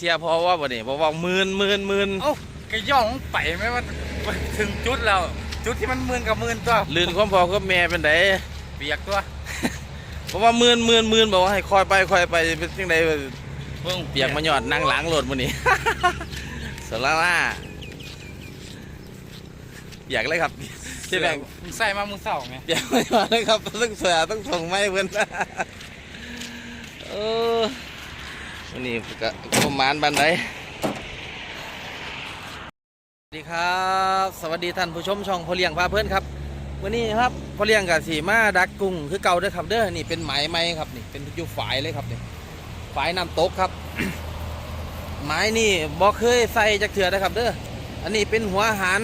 เสียเพราะว่าบ่นี่บอกว่าหมื่นหมื่นหมื่นเอ้าก็ย่องไปไหมว่าถึงจุดแล้ว จุดที่มันหมื่นกับหมื่นตัวลื่นความพอก็แม่เป็นไดเปียกตัวเพราะว่าหมื่นหมื่นหมื่นบอกว่าให้คอยไปคอยไปเป็นจังไดเบิ่งเปียกมาหยอดนั่งหลังรถมื้อนี้สลาล่าอยากเลยครับใช่แบงมึงใส่มามึงเศร้าไงเปียกมาหยอดเลยครับต้องเสือต้องส่งไม้เพิ่นเออวั นนี้ก็ประมาณบันไดสวัสดีครับ สวัสดีท่านผู้ชมช่องพอเลี้ยงพาเพื่อนครับวันนี้ครับพอเลี้ยงกับสีมาดักกุ้งคือเก่าเด้อครับเด้อนี่เป็นไหมไม้ครับนี่เป็นอยู่ฝายเลยครับนี่ฝายน้ำตกครับไม้นี่บ่เคยใส่จักเถื่อนะครับเด้ออันนี้เป็นหัวหาร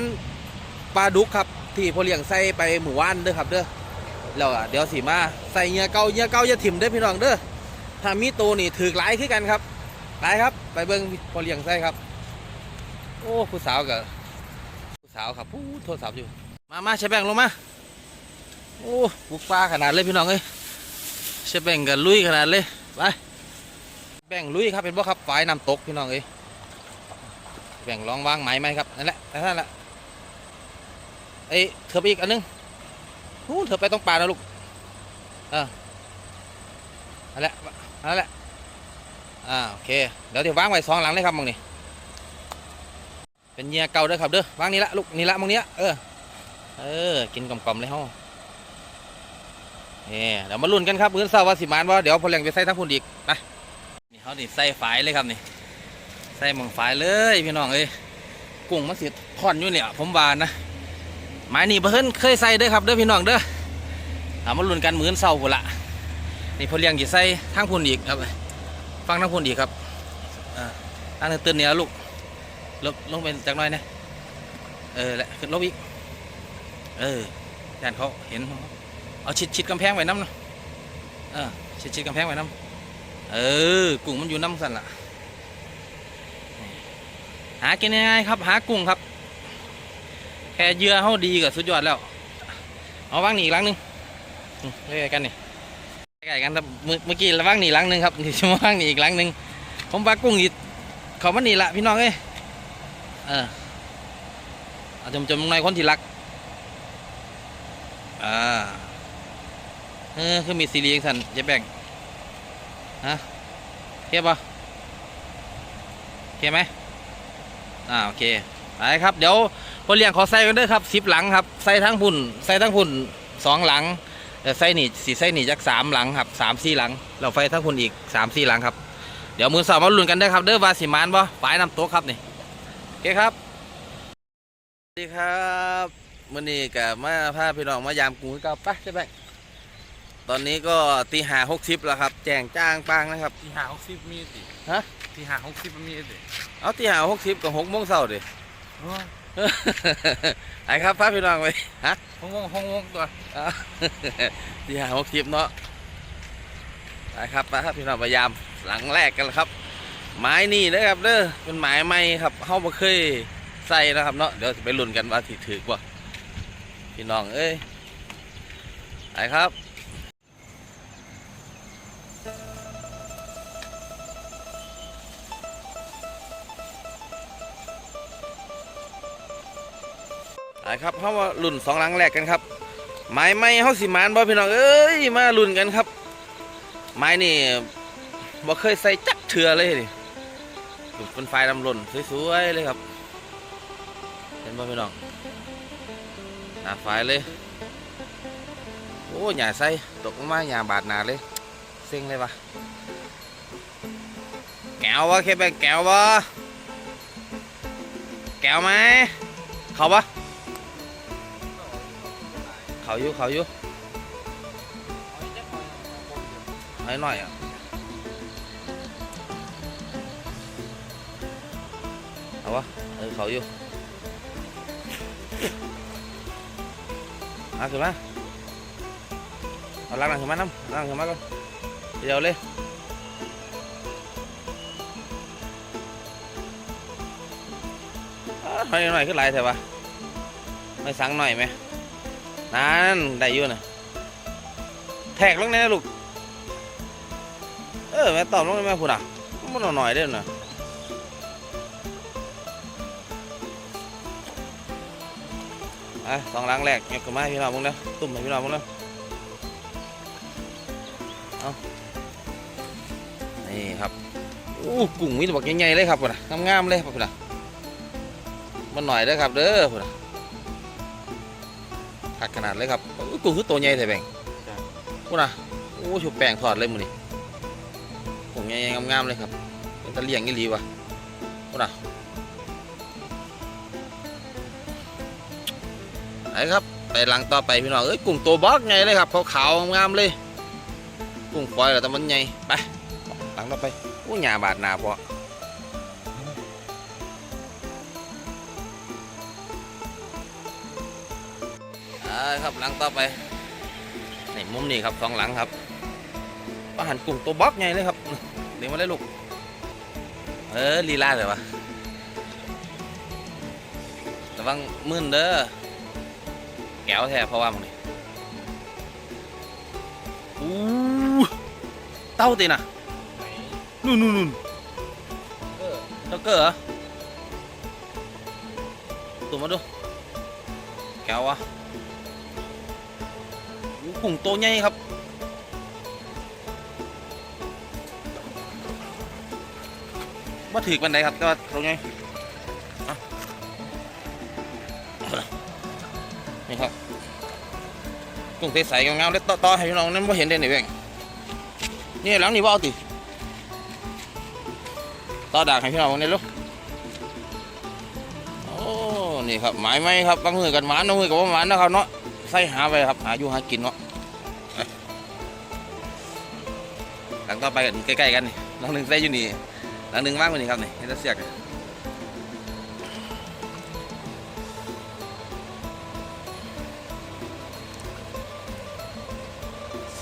ปลาดุกครับ ที่พอเลี้ยงใส่ไปหมู่ว่านเด้อครับเด้อแล้วเดี๋ยวสีมาใส่เงื่อเก่าเงื่อเก่าอย่าถิ่มเด้อพี่น้องเด้อ ถ้ามีโตวนี่ถือหลายขึ้นกันครับหลายครับ ไปเบิ่งพอเลี้ยงใส่ครับ โอ้ผู้สาวกับผู้สาวครับผู้โทรศัพท์อยู่ มามาใช้แบงค์ลงมาโอ้บุกปลาขนาดเลยพี่น้องเอ้ยใช้แบงค์กับลุยขนาดเลยไปแบ่งลุยครับเป็นบ่ครับฝ่ายน้ำตกพี่น้องเอ้ยแบ่งลองวางไหมไหมครับนั่นแหละนั่นแหละเอ้ยเธอไปอีกอันนึงนู้นเธอไปต้องปลานะลูกเออ นั่นแหละนั่นแหละอ่าโอเคเดี๋ยวเดี๋ยววางไว้สองหลังเลยครับมึงนี่เป็นเหยื่อเก่าเด้อครับเด้อวางนี่ละลูกนี่ละมึงเนี้ยเออเออกินกลมๆเลยเฮานี่เดี๋ยวมาลุ้นกันครับมื้อเช้าว่าสิมานว่าเดี๋ยวพลี้ยงไปใส่ทั้งพุ่นอีกไปนี่เขานี่ใส่ฝายเลยครับนี่ใส่หมองฝายเลยพี่น้องเอ้ยกุ้งมันสิทอนอยู่เนี่ยผมวานนะไม้นี่เพิ่นเคยใส่เด้อครับเด้อพี่น้องเด้อเอามาลุ้นกันมื้อเช้าพุ่นละ นี่พอเลี้ยงสิใส่ทั้งพุ่นอีกครับ ฟังทั้งพุ่นอีกครับอ่าทางนึงตื่นเนี่ยลูกลงลงไปจากหน้อยนะเออแหละขึ้นลบอีก เออแทนเขาเห็น เอาชิดชิดกำแพงไว้น้ำนะเออชิดชิดกำแพงไว้น้ำเออกุ้งมันอยู่น้ำสั่นละหากินง่ายๆครับ หากุ้งครับ แค่เยื่อเขาดีกับสุดยอดแล้ว เอาวางหนีอีกหลังหนึงอืมใกล้ๆกันนี่ ใกล้กันครับเมื่อกี้ระวางนี่หลังหนึ่งครับนี่ชั่ววางนี่อีกหลังหนึ่งผมปลากุ้งอีกเขามันนี่ละพี่น้องเอ้ยเออเอาจมจมๆหน่อยคนที่รักอ่าเออคือมีซีรีส์สันจ๊แบ่งฮะเทียบปะเทียบไหมอ่าโอเคไปครับเดี๋ยวพอเลี้ยงขอใส่กันด้อครับสิบหลังครับใส่ทั้งพุ่นใส่ทั้งพุ่นสองหลัง แต่ใส่นี่สีใส่นี่จักสามหลังครับสามสี่หลังเราไฟทั้งพุ่นอีกสามสี่หลังครับ เดี๋ยวมือสาวมาลุ้นกันได้อครับ เด้อวาสิมานบ่ฝ่ายนำโต๊ะครับนี่โอเคครับสวัสดีครับมื่อนี้กับมาพาพี่น้องมายามกรุงกับปะใช่ไหมตอนนี้ก็ตีหาหกสิบแล้วครับ แจงจ้างปางนะครับที่หาหกสิบมีสิฮะที่หาหกสิบมันมีสิเอาตีหาหกสิบกับหกโมงเช้าดิโอ้ย ไอ้ครับพาพี่น้องไปฮะห้องวงห้องวงตัวเอาตีหาหกสิบเนาะไปครับไปครับพี่น้องพยายามหลังแรกกันแล้วครับ ไม้นี่นะครับเด้อเป็นไม้ใหม่ครับเขาบ่เคยใส่นะครับเนาะเดี๋ยวจะไปลุ้นกันว่าถิถือกว่าพี่น้องเอ้ยไปครับ ไปครับเขามาลุ่นสองหลังแรกกันครับไม้ไม้เขาสิมานบ่พี่น้องเอ้ยมาลุ่นกันครับ ไม้นี่บ่เคยใส่จักเถื่อเลยนี่เป็นไฟดำล่นสวยๆเลยครับ เห็นบ่พี่น้องหนาไฟเลยโอ้หยาใส่ตกมาหยาบาดหนาเลยเซ็งเลยวะแก้ววะแค่แบแก้ววะแก้วไหมเขาปะ เขาอยู่เขาอยู่ให้หน่อยอะเอาวะเออเขาอยู่เอาขึ้นมาเอาล้างหลังขึ้นมาน้ำล้างขึ้นมาก่อนเดี๋ยวเลยอ้าวให้หน่อยขึ้นไหลเถอะวะไม่สั่งหน่อยไหม นั่นได้อยู่นะแท็กลงแน่ลูก เออแม่ตอบลงแม่พูดอะมันหน่อยเด้อนะอะสองล้างแรกเกขึ้นมไม้พี่น้องมึงนะตุ่มให้พี่น้องมึงนะเอานี่ครับอู้กุ้งมีต่บอกใหญ่ๆเลยครับพุ่นนะงามๆเลยพุ่นนะมันหน่อยเด้อครับเด้อพุ่นนะ ขาดขนาดเลยครับอู้กุ้งคือตัวใหญ่แท้แบงพุ่นน่ะโอ้ชุบแป้งทอดเลยมื้อนี้กุ้งใหญ่ๆงามๆเลยครับเป็นตะเลียงอีหลีวะพุ่นน่ะไปครับไปหลังต่อไปพี่น้องเอ้ยกุ้งตัวบล็อกไงเลยครับขาวๆงามๆเลยกุ้งฝอยแล้วแต่มันใหญ่ไปหลังต่อไปอู้หยาบาดหนาพอ ครับหลังต่อไปนี่มุมนี้ครับสองหลังครับอาหารกุ้งตัวบล็อกไงเลยครับเดี๋ยวมาเลยลูก เออลีลาเลยวะระวังมึนเด้อแก้วแท้เพราะว่ามึงนี่อู้เต้าตีนะนู่นนู่นนู่นเต้าเกอเหรอตัวมาดูแก้ววะ กุ้งโตใหญ่ครับว่าถือกันไดครับแต่ว่าตัวใหญ่นี่ครับกุ้งใสๆงามๆเลยต่อต่อให้พี่น้องนั่นไม่เห็นเด่นนี่เองนี่หลังนี่ว่าเอาติต่อดากให้พี่น้องนี่ลูกโอ้ นี่ครับหมายไหมครับบางมือกันหวานบางมือกับว่าหวานนะครับเนาะใส่หาไปครับหาอยู่หากินเนาะ ต่อไปกันใกล้ๆกันนี่หลังหนึ่งใส่อยู่นี่หลังหนึ่งว่างกว่านี่ครับนี่นี่จะเสียกนี่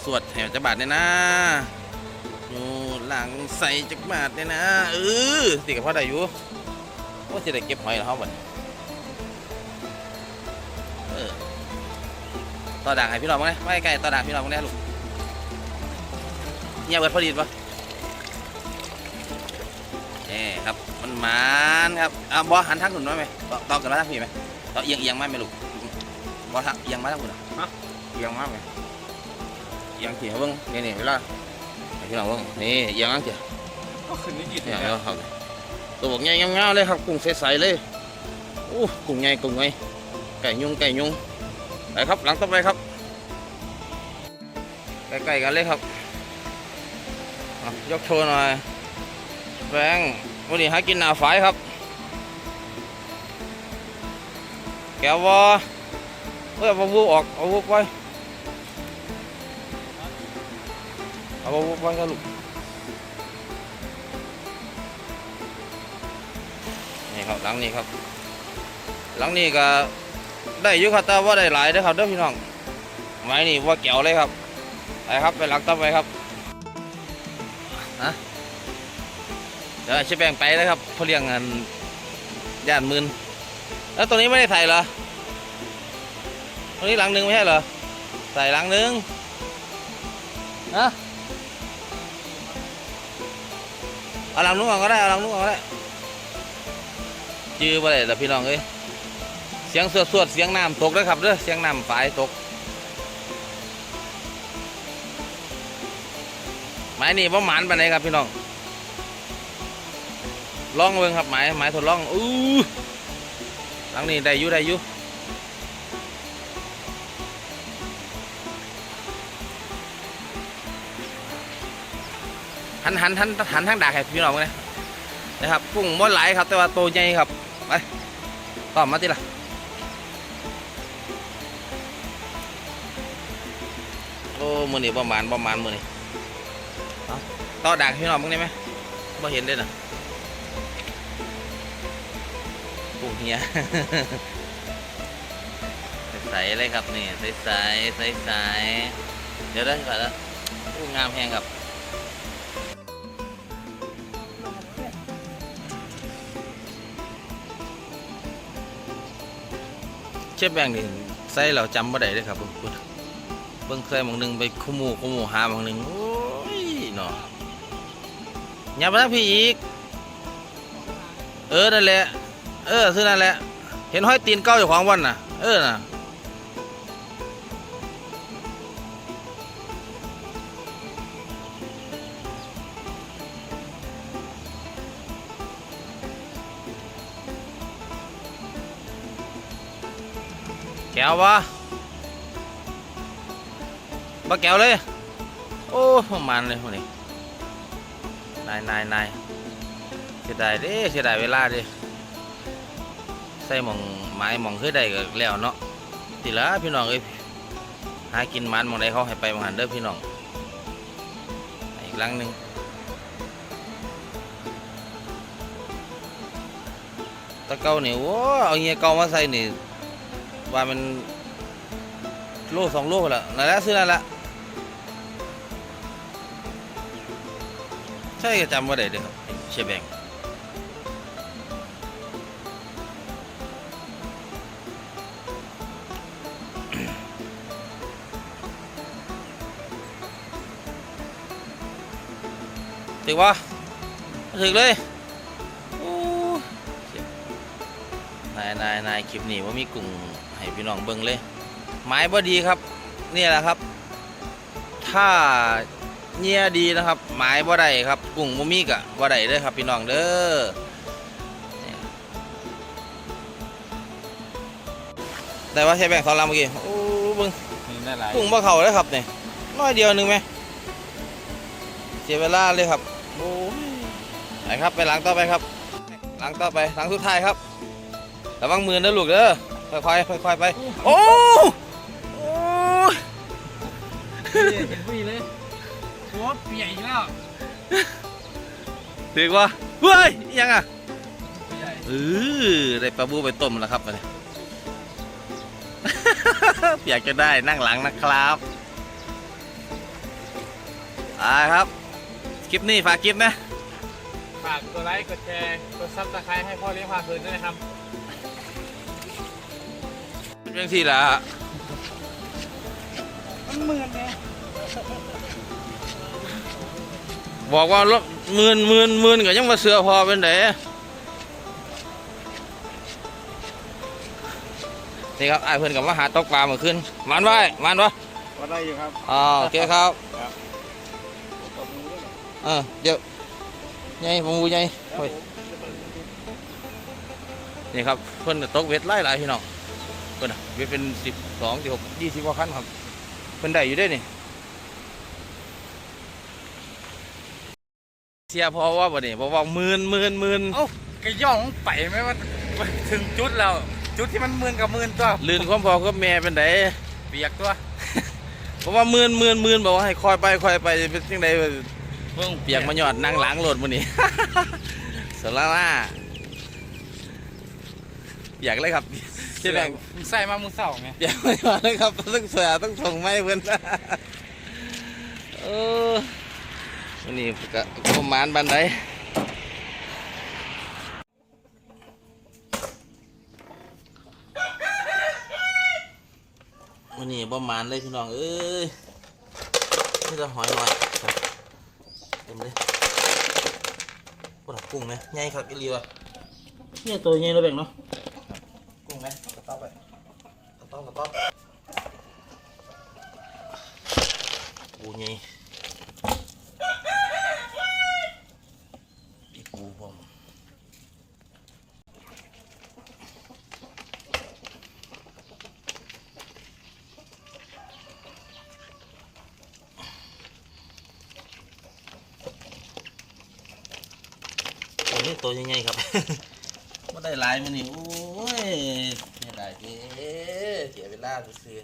สวดแถวจะบาทเนี่ยนะอยู่หลังใส่จักบาทเนี่ยนะเออสิกับพ่อได้อยู่ว่าสิได้เก็บหอยเหรอเขาบ่นต่อด่างให้พี่น้องมั้งนะไม่ใกล้ต่อด่างพี่น้องมั้งนะลูก เงียบเบิดพอดีปะนี่ครับมันหมานครับอะบอหันทางหุ่นมาไหมต่อต่อกันมาทางพี่ไหมต่อเอียงเอียงมาไหมลูกบอทักเอียงมาทางหุ่นอะเอียงมาไหมเอียังขี่เขาเบิ้งนี่นี่เวลาให้พี่น้องเบิ้งนี่เอียังอังเถี่ยก็ขึ้นนิดนี่เดียวเอาครับตัวบอกใหญ่งามๆเลยครับกุ้งใสๆเลยโอ้กุ้งใหญ่กุ้งใหญ่ไก่ยุงไก่ยุงไปครับหลังต่อไปครับใกล้ๆกันเลยครับอะ ยกโชว์หน่อยแบงวันนี้หากินหนาฝายครับ แก้ววอเอ้ยเอาวูออกเอาวูไปเอาไว้ครับลูกนี่ครับหลังนี้ครับ หลังนี้ก็ได้ยุครับแต่ว่าได้หลายเด้อครับเด้อพี่น้องไม้นี่ว่าเกี่ยวเลยครับไปครับไปหลังต่อไปครับ ฮะเดี๋ยวชิแบงไปเลยครับเขาเรียงงานย่านมืนแล้วตัวนี้ไม่ได้ใส่เหรอตัวนี้หลังหนึ่งไม่ใช่เหรอใส่หลังหนึ่งฮะเอาลังนู้นก่อนก็ได้เอาลังนู้นก่อนก็ได้จื้อไปเลยแต่พี่น้องเอ้ยเสียงสวดสวดเสียงน้ำตกด้วยครับเด้อเสียงน้ำฝายตก ไม้นี่ประมาณปานไปไหนครับพี่น้องล่องเบิ่งครับไม้ไม้ทดลองอู้หลังนี้ได้ยู่ได้ยู่หันหันหันหันทางดากให้พี่น้องเลยนะครับกุ้งม้วนหลครับ แต่ว่าโตใหญ่ครับไปต่อมาติละโอ้มือนี่ประมาณประมาณมือนี่ ต่อดากให้พี่น้องมึงได้ไหมบ่เห็นเลยนะกุ้งเฮียใสๆเลยครับนี่ใสๆใสๆเดี๋ยวได้ก่อนแล้วกุ้งามแพงครับเชฟแบงค์นี่ใส่เราจำบ่ได้เลยครับเบิ่งพูดเบิ่งหมองหนึงไปขมูขมูหามองหนึงโอ้ นาะอย่ามาทักพี่อีก เออ นั่นแหละ เออซื้อนั่นแหละ เห็นห้อยตีนเก้าอยู่ของวันน่ะ เออ น่ะก้ววะม bắt kéo đi โอ้มันเลยพวกนี้นายนายนายเสียดายเด้เสียดายเวลาเดิใส่หมองไม้หมองคือใดก็แล้วเนาะติละพี่น้องเอ้ยหากินมันหมองใดเขาให้ไปมองหันเด้อพี่น้องอีกหลังหนึ่งตะเกานี่โอ้เอาเงี้ยเกามาใส่นี่ว่ามันโลสองโลละนั่นแหละซื้อนั่นแหละ ใช่จำว่าได้เด้อครับเชฟแบงถึงวะถึงเลยโอ้เจ็บนายนายนายคลิปนี้ว่ามีกลุ่มให้พี่น้องเบิ่งเลย ไม้บ่ดีครับ นี่แหละครับ ถ้า เงียดีนะครับหมายบ่ได้ครับกุ้งบ่มีกะบ่ได้เด้อครับพี่น้องเด้อเนี่ยแต่ว่าใช้แบ่งสองลำเมื่อกี้โอ้เบิ่งนี่ได้หลายกุ้งบ่เข้าเลยครับนี่น้อยเดียวหนึงไหมเสียเวลาเลยครับโอ้ยไปครับไปหลังต่อไปครับ หลังต่อไปหลังสุดท้ายครับระวังมือนะลูกเด้อค่อยๆค่อยๆไป โอ้โอ้ยเห็นผู้หญิงเลย หัวเปียกอีกแล้วถึงวะเฮ้ยอิหยังอะใหญ่เออได้ปลาบูไปต้มแล้วครับวันนี้อยากจะได้นั่งหลังนะครับอ่าครับ คลิปนี้ฝากคลิปนะ ฝากกดไลค์ กดแชร์ กดซับสไครต์ให้พ่อเลี้ยงพาเพลินด้วยนะครับ เป็นยังสี่ละมันเหมือนไบอกว่าลหมื่นหมื่นหมื่นก็ยังมาเสือพอเป็นไดนี่ครับไอ้ายเพื่อนกับมาหาตกปลาเมื่อคืนมันไว้มันวะวัดได้อยู่ครับอ๋อโอเคครับครับเออเดี๋ยวไงผมไงโอ้ยนี่ครับเพิ่นก็ตกเวทไล่หลายพี่น้องเพิ่นน่ะเวทเป็นสิบสองสิบหกยี่สิบกว่าคันครับเพิ่นได้อยู่ได้นี่ เสียเพราะว่าบ่นี่บอกว่าหมื่นหมื่นหมื่นเอ้าก็ย่องไปไหมว่าถึงจุดแล้ว จุดที่มันหมื่นกับหมื่นตัวลื่นความพอกับแม่เป็นไดเปียกตัวบอกว่าหมื่นหมื่นหมื่นบอกว่าให้คอยไปคอยไปเป็นจังไดเบิ่งเปียกมาหยอดนั่งหลังรถมื้อนี้สลาล่าอยากเลยครับใช่แบงมึงใส่มามึงเศร้าไงเดี๋ยวไม่มาเลยครับต้องเสือต้องส่งไม้เพื่อนเออ วันนี้ก็ประมาณบันไดวันนี้ประมาณเลยพี่น้องเอ้ยนี่จะหอยหน่อยเต็มเลยปวดกุ้งไหมใหญ่ครับอีลีวะเนี่ยตัวใหญ่เราแบ่งเนาะกุ้งไหมกระต๊อบไปกระต้องกระต้องปูไงปีปูผม ตัวนี้ตัวยังไงครับไม่ได้หลายมันนี่โอ้ยไม่ได้เด้เสียเวลาซื้อ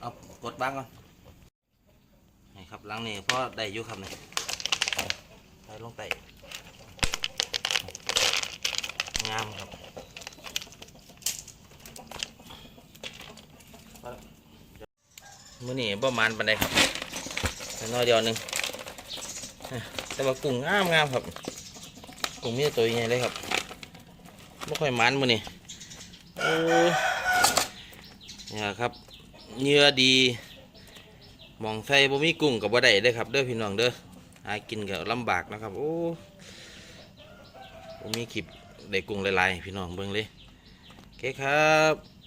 เอากดบ้างก่อนนี่ครับหลังนี่เพราะได้ยู่ครับนี่ใส่ลงไตงามครับมื้อนี้ประมาณปันใดครับน้อยเดียวหนึง แต่ว่ากุ้งงามงามครับ กุ้งมีตัวใหญ่เลยครับไม่ค่อยมันมือนี่โอ้นี่ครับเนื้อดีมองไทยบ่มีกุ้งกับบ่ได้เด้ครับ เด้อพี่น้องเด้อหากินก็ลำบากนะครับโอ้บ่มีคลิปได้กุ้งหลายๆพี่น้องเบิ่งเลยโอเคครับ